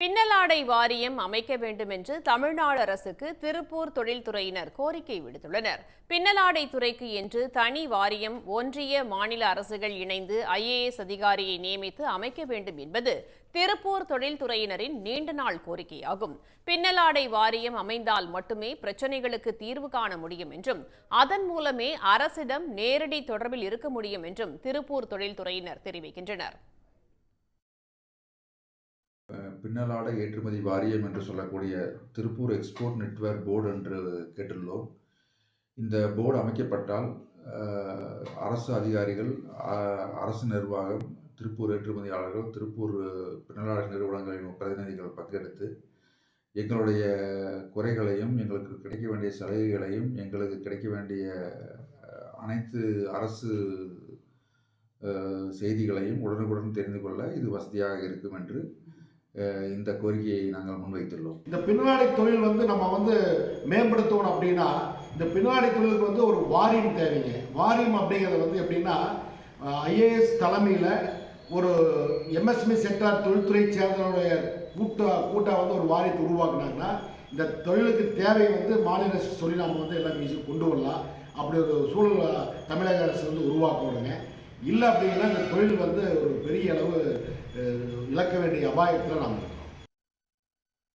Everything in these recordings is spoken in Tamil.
பின்னலாடை வாரியம் அமைக்க வேண்டும் என்று தமிழ்நாடு அரசுக்கு திருப்பூர் தொழில்துறையினர் கோரிக்கை விடுத்துள்ளனர். பின்னலாடை துறைக்கு என்று தனி வாரியம் ஒன்றிய மாநில அரசுகள் இணைந்து ஐஏஎஸ் அதிகாரியை நியமித்து அமைக்க வேண்டும் என்பது திருப்பூர் தொழில்துறையினரின் நீண்ட நாள் கோரிக்கையாகும். பின்னலாடை வாரியம் அமைந்தால் மட்டுமே பிரச்சினைகளுக்கு தீர்வு காண முடியும் என்றும் அதன் மூலமே அரசிடம் நேரடி தொடர்பில் இருக்க முடியும் என்றும் திருப்பூர் தொழில்துறையினர் தெரிவிக்கின்றனர். பின்னலாடை ஏற்றுமதி வாரியம் என்று சொல்லக்கூடிய திருப்பூர் எக்ஸ்போர்ட் நெட்வொர்க் போர்டு என்று கேட்டுள்ளோம் இந்த போர்டு அமைக்கப்பட்டால் அரசு அதிகாரிகள் அரசு நிர்வாகம் திருப்பூர் ஏற்றுமதியாளர்கள் திருப்பூர் பின்னலாடை நிறுவனங்களின் பிரதிநிதிகள் பங்கெடுத்து எங்களுடைய குறைகளையும் எங்களுக்கு கிடைக்க வேண்டிய சலுகைகளையும் எங்களுக்கு கிடைக்க வேண்டிய அனைத்து அரசு செய்திகளையும் உடனுக்குடன் தெரிந்து கொள்ள இது வசதியாக இருக்கும் என்று இந்த கோரிக்கையை நாங்கள் முன்வைத்துள்ளோம். இந்த பின்னாடி தொழில் வந்து நம்ம வந்து மேம்படுத்தணும் அப்படின்னா இந்த பின்னாடி தொழிலுக்கு வந்து ஒரு வாரியம் தேவைங்க. வாரியம் அப்படிங்கிறது வந்து எப்படின்னா ஐஏஎஸ் தலைமையில் ஒரு எம்எஸ்எம்இ செக்டார் தொழில்துறை சேர்ந்தவருடைய கூட்ட கூட்டாக வந்து ஒரு வாரியத்தை உருவாக்குனாங்கன்னா இந்த தொழிலுக்கு தேவை வந்து மாநில அரசு சொல்லி நம்ம வந்து எல்லாம் கொண்டு வரலாம். அப்படி ஒரு சூழல் தமிழக அரசு வந்து உருவாக்கணுங்க. இல்லை அப்படின்னா இந்த தொழில் வந்து ஒரு பெரிய அளவு இழக்க வேண்டிய அபாயத்தில் நாம் இருக்கோம்.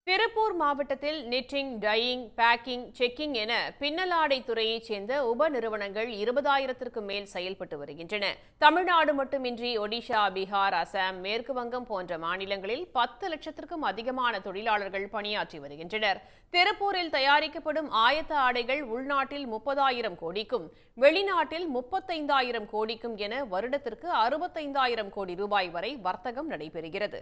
திருப்பூர் மாவட்டத்தில் நிட்டிங் டையிங் பேக்கிங் செக்கிங் என பின்னலாடை துறையைச் சேர்ந்த உப நிறுவனங்கள் இருபதாயிரத்திற்கும் மேல் செயல்பட்டு வருகின்றன. தமிழ்நாடு மட்டுமின்றி ஒடிஷா பீகார் அசாம் மேற்கு வங்கம் போன்ற மாநிலங்களில் பத்து லட்சத்திற்கும் அதிகமான தொழிலாளர்கள் பணியாற்றி வருகின்றனர். திருப்பூரில் தயாரிக்கப்படும் ஆயத்த ஆடைகள் உள்நாட்டில் முப்பதாயிரம் கோடிக்கும் வெளிநாட்டில் முப்பத்தைந்தாயிரம் கோடிக்கும் என வருடத்திற்கு அறுபத்தைந்தாயிரம் கோடி ரூபாய் வரை வர்த்தகம் நடைபெறுகிறது.